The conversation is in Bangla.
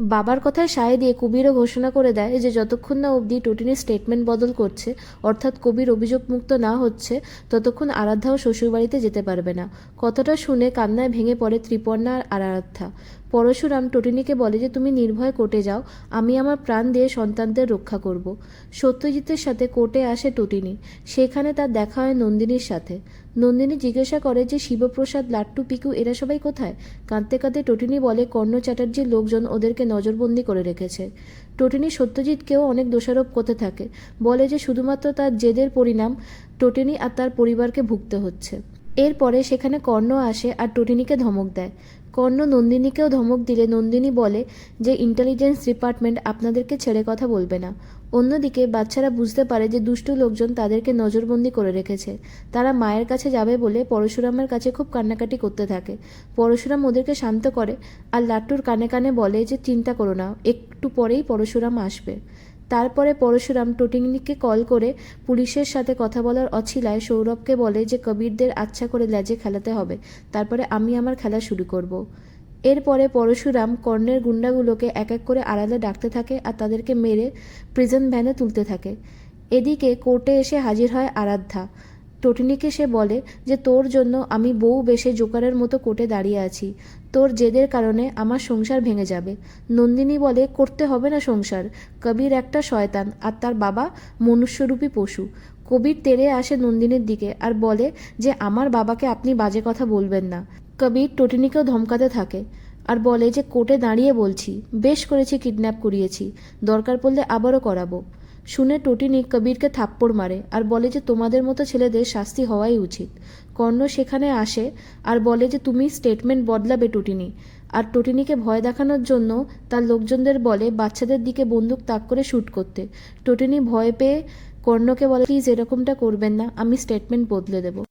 বাবার কথায় সায় দিয়ে কবিরও ঘোষণা করে দেয় যে যতক্ষণ না অবধি টোটিনের স্টেটমেন্ট বদল করছে, অর্থাৎ কবির অভিযোগ মুক্ত না হচ্ছে, ততক্ষণ আরাধ্যাও শ্বশুরবাড়িতে যেতে পারবে না। কথাটা শুনে কান্নায় ভেঙে পড়ে ত্রিপর্ণা আর আরাধ্যা। পরশুরাম টোটিনিকে বলে যে, তুমি নির্ভয় কোর্টে যাও, আমি আমার প্রাণ দিয়ে সন্তানদের রক্ষা করব। সত্যজিতের সাথে কোর্টে আসে টোটিনি। সেখানে তার দেখা হয় নন্দিনীর সাথে। নন্দিনী জিজ্ঞাসা করে যে, শিবপ্রসাদ, লাট্টু, পিকু এরা সবাই কোথায়? কাঁদতে কাঁদতে টোটিনি বলে, কর্ণ চ্যাটার্জির লোকজন ওদেরকে নজরবন্দি করে রেখেছে। টোটিনি সত্যজিৎকেও অনেক দোষারোপ করতে থাকে। বলে যে, শুধুমাত্র তার জেদের পরিণাম, টোটিনি আর তার পরিবারকে ভুগতে হচ্ছে। এরপরে সেখানে কর্ণ আসে আর টোটিনিকে ধমক দেয়। কর্ণ নন্দিনীকেও ধমক দিলে নন্দিনী বলে যে, ইন্টেলিজেন্স ডিপার্টমেন্ট আপনাদেরকে ছেড়ে কথা বলবে না। অন্যদিকে বাচ্চারা বুঝতে পারে যে, দুষ্টু লোকজন তাদেরকে নজরবন্দি করে রেখেছে। তারা মায়ের কাছে যাবে বলে পরশুরামের কাছে খুব কান্নাকাটি করতে থাকে। পরশুরাম ওদেরকে শান্ত করে আর লাট্টুর কানে কানে বলে যে, চিন্তা করো না, একটু পরেই পরশুরাম আসবে। তারপরে পরশুরাম টোটিংনিকে কল করে পুলিশের সাথে কথা বলার অছিলায় সৌরভকে বলে যে, কবিরদের আচ্ছা করে ল্যাজে খেলাতে হবে। তারপরে আমি আমার খেলা শুরু করব। এরপরে পরশুরাম কর্ণের গুন্ডাগুলোকে এক এক করে আড়ালে ডাকতে থাকে আর তাদেরকে মেরে প্রিজন ভ্যানে তুলতে থাকে। এদিকে কোর্টে এসে হাজির হয় আরাধ্যা। টোটিনিকে সে বলে যে, তোর জন্য আমি বউ বেশে জোকারের মতো কোর্টে দাঁড়িয়ে আছি। তোর জেদের কারণে আমার সংসার ভেঙে যাবে। নন্দিনী বলে, করতে হবে না সংসার। কবির একটা শয়তান আর তার বাবা মনুষ্যরূপী পশু। কবির তেরে আসে নন্দিনীর দিকে আর বলে যে, আমার বাবাকে আপনি বাজে কথা বলবেন না কবির টোটিনিকেও ধমকাতে থাকে আর বলে যে কোর্টে দাঁড়িয়ে বলছি। বেশ করেছি, কিডন্যাপ করিয়েছি। দরকার পড়লে আবারও করাবো। শুনে টটিনি কবিরকে থাপ্পড় মারে আর বলে যে তোমাদের মতো ছেলেদের শাস্তি হওয়াই উচিত। কর্ণ সেখানে আসে আর বলে যে তুমি স্টেটমেন্ট বদলাবে টটিনি। আর টটিনিকে ভয় দেখানোর জন্য তার লোকজনদের বলে, বাচ্চাদের দিকে বন্দুক তাক করে শ্যুট করতে। টটিনি ভয় পেয়ে কর্ণকে বলে, প্লিজ এরকমটা করবেন না, আমি স্টেটমেন্ট বদলে দেবো।